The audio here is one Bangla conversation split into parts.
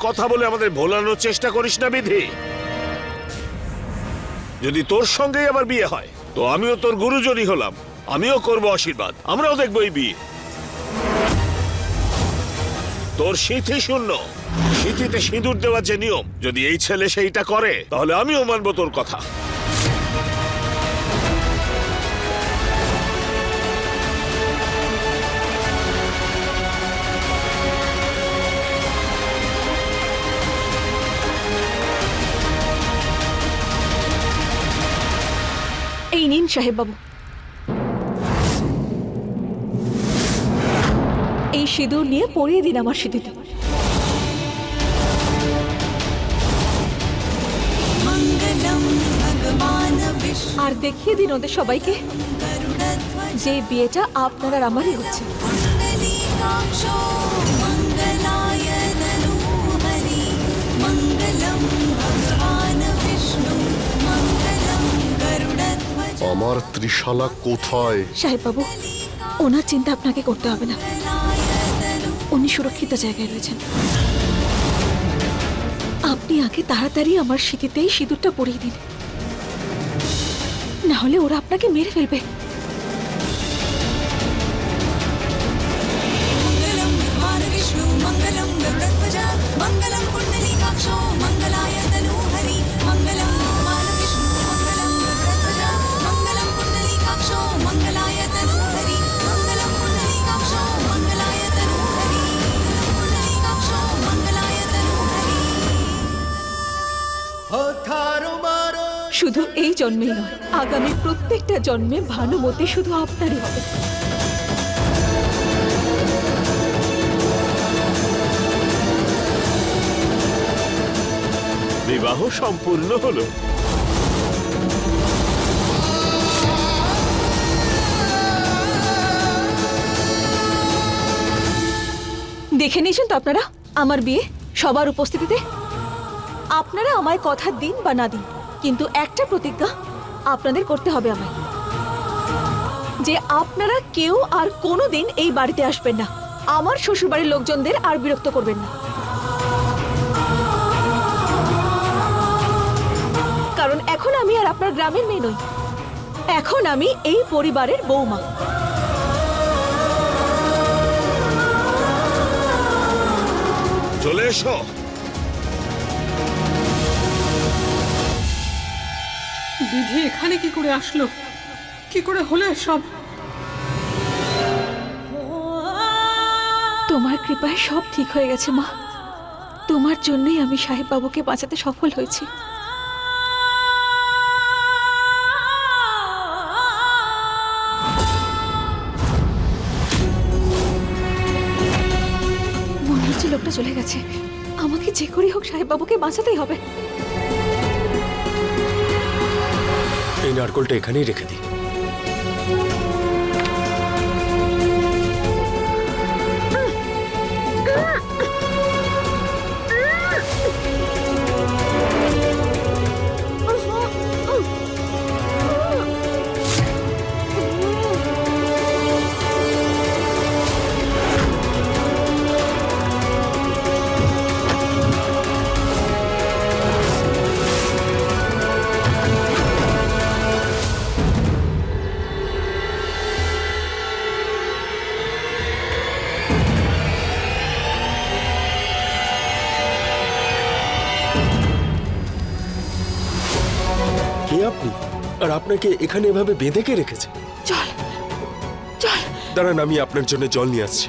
কথা বলে আমাদের ভোলানোর চেষ্টা করিস না বিধি। যদি তোর সঙ্গেই আবার বিয়ে হয়, তো আমিও তোর গুরুজনই হলাম। আমিও করব আশীর্বাদ। আমরাও দেখব এই বিয়ে। তোর সিথি শূন্য। সিথিতে সিঁদুর দেওয়ার যে নিয়ম, যদি এই ছেলে সেইটা করে, তাহলে আমিও মানবো তোর কথা। সাহেববাবু। এই সিঁদুর নিয়ে পরিয়ে দিন আমার সিঁদুর। আর দেখিয়ে দিন ওদের সবাইকে যে বিয়েটা আপনারা আমারই হচ্ছে। আমার ত্রিশালা কোথায়? সাহেব বাবু ওনার চিন্তা আপনাকে করতে হবে না। উনি সুরক্ষিত জায়গায় রয়েছেন। আপনি আগে তাড়াতাড়ি আমার স্মৃতিতেই সিঁদুরটা পরিয়ে দিন। না হলে ওরা আপনাকে মেরে ফেলবে। শুধু এই জন্মেই নয় আগামী প্রত্যেকটা জন্মে ভানুমতি শুধু আপনারই হবে। বিবাহ সম্পূর্ণ হলো। দেখে নিয়েছেন তো আপনারা? আমার বিয়ে সবার উপস্থিতিতে? আপনারা আমায় কথা দিন বা না দিন? কিন্তু একটা প্রতিজ্ঞা আপনাদের করতে হবে আমায়। যে আপনারা কেউ আর কোনো দিন এই বাড়িতে আসবেন না। আমার শ্বশুরবাড়ির লোকজনদের আর বিরক্ত করবেন না। কারণ এখন আমি আর আপনার গ্রামের মেয়ে নই। এখন আমি এই পরিবারের বৌমা। চলে এসো। বিধি এখানে কি করে আসলো? কি করে হলো সব তোমার কৃপায় সব ঠিক হয়ে গেছে, মা। তোমার জন্যই আমি সাহেব বাবুকে বাঁচাতে সফল হয়েছি। মনে হচ্ছে লোকটা চলে গেছে। আমাকে যে করেই হোক সাহেব বাবুকে বাঁচাতেই হবে। এই নারকলটা এখানেই রেখে দিই। আপনাকে এখানে এভাবে বেঁধে কে রেখেছে? চল চল। দাঁড়ান আমি আপনার জন্য জল নিয়ে আসছি।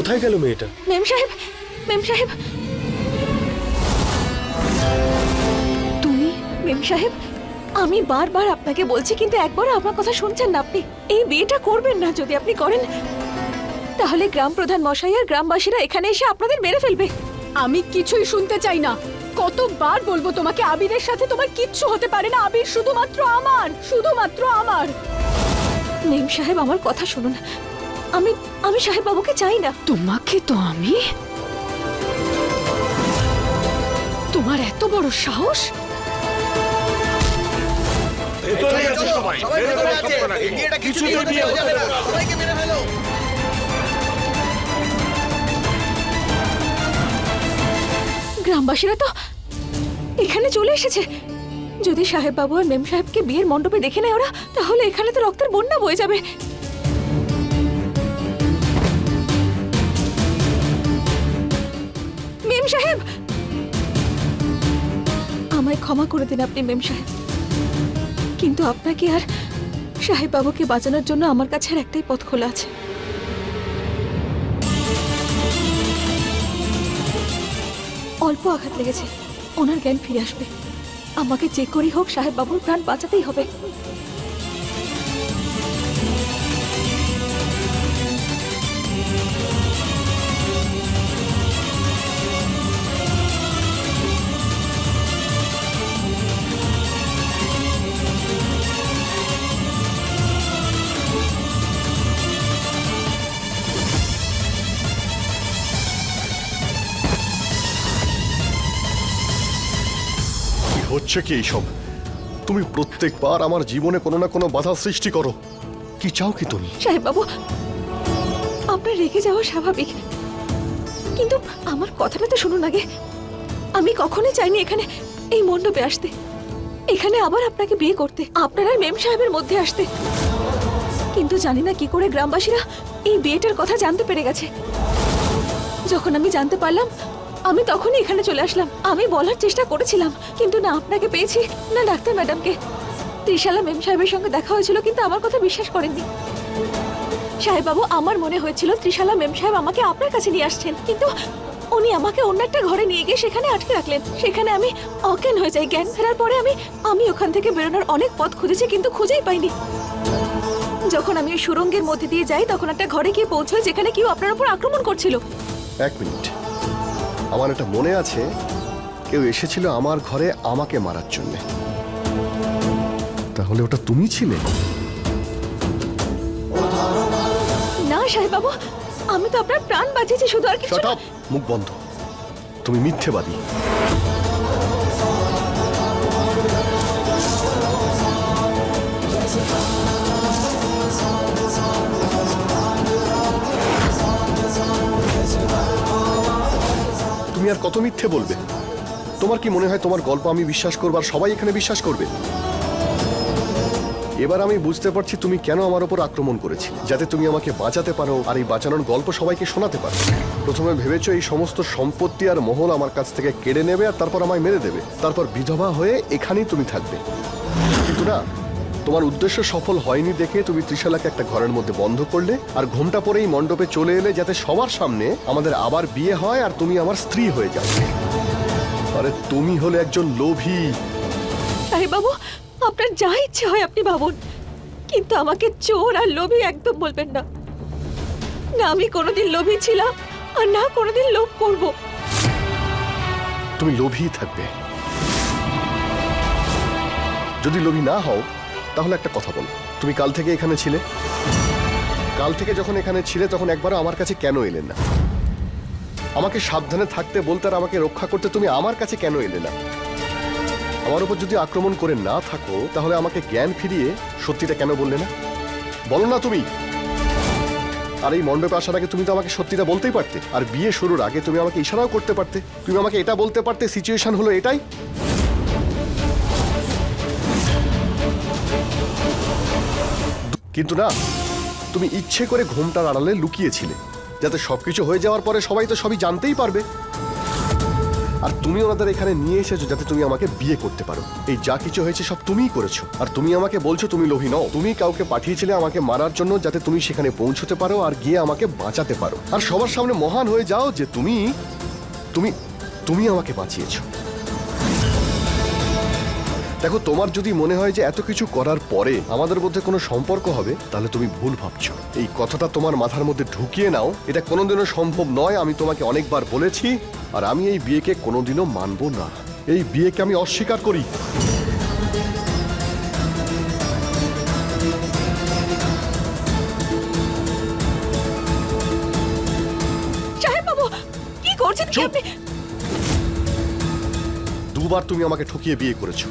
কোথায় গেল মেয়েটা? মেম সাহেব মেম সাহেব। তুমি মেম সাহেব আমি বারবার আপনাকে বলছি কিন্তু একবারও আমার কথা শুনছেন না আপনি। এই বিয়েটা করবেন না যদি আপনি করেন। তাহলে গ্রাম প্রধান মশাই আর গ্রামবাসীরা এখানে এসে আপনাদের মেরে ফেলবে। আমি কিছুই শুনতে চাই না। কতবার বলব তোমাকে আবিরের সাথে তোমার কিচ্ছু হতে পারে না। আবির শুধুমাত্র আমার শুধুমাত্র আমার। মেম সাহেব আমার কথা শুনুন। আমি আমি সাহেব বাবুকে চাই না। তোমাকে তো আমি? তোমার এত বড় সাহস? ভেতরে আছে। সবাই। গ্রামবাসীরা তো এখানে চলে এসেছে। যদি সাহেব বাবু আর মেম সাহেবকে বিয়ের মণ্ডপে দেখে নেয় ওরা তাহলে এখানে তো রক্তের বন্যা বয়ে যাবে। ক্ষমা করে দিন আপনি মেম সাহেব। কিন্তু আপনাকে আর সাহেব বাবুকে বাঁচানোর জন্য আমার কাছে আর একটাই পথ খোলা আছে। অল্প আঘাত লেগেছে। ওনার জ্ঞান ফিরে আসবে। আমাকে যে করি হোক সাহেব বাবুর প্রাণ বাঁচাতেই হবে। হচ্ছে কি এইসব? তুমি প্রত্যেকবার আমার জীবনে কোনো না কোনো বাধা সৃষ্টি করো। কি চাও কি তুমি? সাহেব বাবু আপনার রেগে যাওয়া স্বাভাবিক। কিন্তু আমার কথাটা তো শুনুন আগে। আমি কখনোই চাইনি এখানে এই মণ্ডপে আসতে। এখানে আবার আপনাকে বিয়ে করতে। আপনার মেম সাহেবের মধ্যে আসতে। কিন্তু জানি না কি করে গ্রামবাসীরা এই বিয়েটার কথা জানতে পেরে গেছে। যখন আমি জানতে পারলাম আমি তখনই এখানে চলে আসলাম। আমি বলার চেষ্টা করেছিলাম, কিন্তু না, আপনাকে পেয়েছি। না, ডাক্তার ম্যাডামকে। ত্রিশালা মেম সাহেবের সঙ্গে দেখা হয়েছিল, কিন্তু আমার কথা বিশ্বাস করেননি। সাহেব বাবু আমার মনে হয়েছিল ত্রিশালা মেম সাহেব আমাকে আপনার কাছে নিয়ে আসছেন, কিন্তু উনি আমাকে অন্য একটা ঘরে নিয়ে গিয়ে সেখানে আটকে রাখলেন। সেখানে আমি অজ্ঞান হয়ে যাই। জ্ঞান ফেরার পরে আমি আমি ওখান থেকে বেরোনোর অনেক পথ খুঁজেছি, কিন্তু খুঁজেই পাইনি। যখন আমি ওই সুরঙ্গের মধ্যে দিয়ে যাই, তখন একটা ঘরে গিয়ে পৌঁছই যেখানে কেউ আপনার উপর আক্রমণ করছিল। এক মিনিট। আমার এটা মনে আছে কেউ এসেছিল আমার ঘরে আমাকে মারার জন্য। তাহলে ওটা তুমি ছিলে? না সাহেব বাবু আমি তো আপনার প্রাণ বাঁচিয়েছি শুধু আর কিছু মুখ বন্ধ। তুমি মিথ্যেবাদী। কত মিথ্যে বলবে? তোমার কি মনে হয় তোমার গল্প আমি বিশ্বাস করব আর সবাই এখানে বিশ্বাস করবে? এবার আমি বুঝতে পারছি তুমি কেন আমার ওপর আক্রমণ করেছি যাতে তুমি আমাকে বাঁচাতে পারো আর এই বাঁচানোর গল্প সবাইকে শোনাতে পারো। প্রথমে ভেবেছো এই সমস্ত সম্পত্তি আর মহল আমার কাছ থেকে কেড়ে নেবে আর তারপর আমায় মেরে দেবে। তারপর বিধবা হয়ে এখানেই তুমি থাকবে। কিন্তু না তোমার উদ্দেশ্য সফল হয়নি দেখে তুমি ত্রিশালাকে একটা ঘরের মধ্যে বন্ধ করলে আর ঘোমটা পরেই মণ্ডপে চলে এলে যাতে সবার সামনে আমাদের আবার বিয়ে হয় আর তুমি আমার স্ত্রী হয়ে যাও। আরে তুমি হলে একজন লোভী। সাহেব বাবু আপনার যা ইচ্ছে হয় আপনি ভাবুন। কিন্তু আমাকে চোর আর লোভী একদম বলবেন না। না আমি কোনোদিন লোভী ছিলাম আর না কোনোদিন লোভ করব। তুমি লোভী থাকবে। যদি লোভী না হও তাহলে একটা কথা বলো। তুমি কাল থেকে এখানে ছিলে? কাল থেকে যখন এখানে ছিলে, তখন একবারও আমার কাছে কেন এলে না? আমাকে সাবধানে থাকতে বলতে আর আমাকে রক্ষা করতে তুমি আমার কাছে কেন এলে না? আমার উপর যদি আক্রমণ করে না থাকো, তাহলে আমাকে জ্ঞান ফিরিয়ে সত্যিটা কেন বললে না? বলো না তুমি। আর এই মণ্ডপে আসার আগে তুমি তো আমাকে সত্যিটা বলতেই পারতে। আর বিয়ে শুরুর আগে তুমি আমাকে ইশারাও করতে পারতে। তুমি আমাকে এটা বলতে পারতে সিচুয়েশন হলো এটাই। কিন্তু না, তুমি ইচ্ছে করে ঘোমটার আড়ালে লুকিয়েছিলে, যাতে সবকিছু হয়ে যাওয়ার পরে সবাই তো সবই জানতেই পারবে। আর তুমি ওনাদের এখানে নিয়ে এসেছ যাতে তুমি আমাকে বিয়ে করতে পারো। এই যা কিছু হয়েছে সব তুমিই করেছ। আর তুমি আমাকে বলছো তুমি লোভী নও। তুমি কাউকে পাঠিয়েছিলে আমাকে মারার জন্য যাতে তুমি সেখানে পৌঁছতে পারো আর গিয়ে আমাকে বাঁচাতে পারো। আর সবার সামনে মহান হয়ে যাও যে তুমি তুমি তুমি আমাকে বাঁচিয়েছো। দেখো তোমার যদি মনে হয় যে এত কিছু করার পরে আমাদের মধ্যে কোনো সম্পর্ক হবে তাহলে তুমি ভুল ভাবছ। এই কথাটা তোমার মাথার মধ্যে ঢুকিয়ে নাও। এটা কোনোদিনও সম্ভব নয় আমি তোমাকে অনেকবার বলেছি আর আমি এই বিয়েকে কোনোদিনও মানবো না। এই বিয়েকে আমি অস্বীকার করি। দুবার তুমি আমাকে ঠকিয়ে বিয়ে করেছ।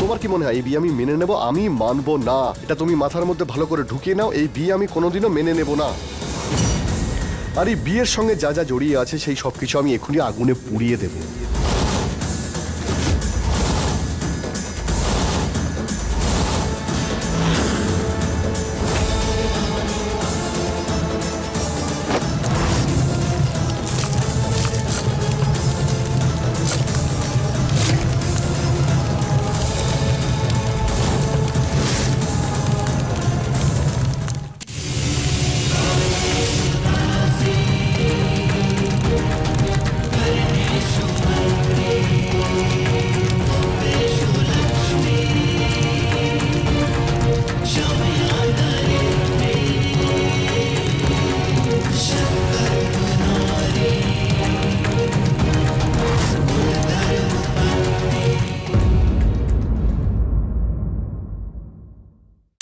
তোমার কি মনে হয়, এই বিয়ে আমি মেনে নেব? আমি মানবো না। এটা তুমি মাথার মধ্যে ভালো করে ঢুকিয়ে নাও, এই বিয়ে আমি কোনোদিনও মেনে নেব না। আর এই বিয়ের সঙ্গে যা যা জড়িয়ে আছে, সেই সব কিছু আমি এখনই আগুনে পুড়িয়ে দেব।